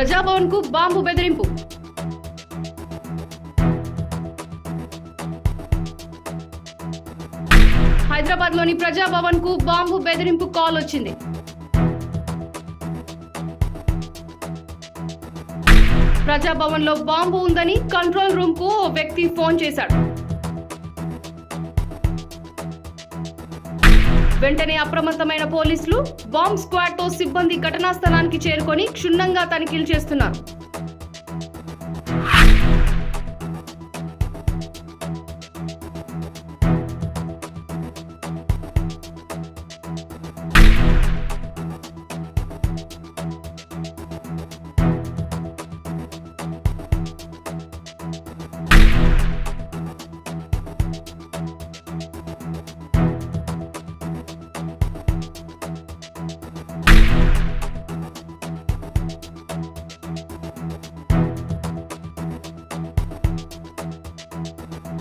ప్రజాభవన్కు bomb బెదిరింపు. హైదరాబాద్లోని ప్రజాభవన్కు bomb బెదిరింపు కాల్ వచ్చింది. ప్రజాభవన్లో బాంబు ఉందని కంట్రోల్ రూమ్కు ఓ వ్యక్తి ఫోన్ చేశాడు. వెంటనే అప్రమత్తమైన పోలీసులు బాంబ్ స్క్వాడ్తో సిబ్బంది ఘటనా స్థలానికి చేరుకొని క్షుణ్ణంగా తనిఖీలు చేస్తున్నారు.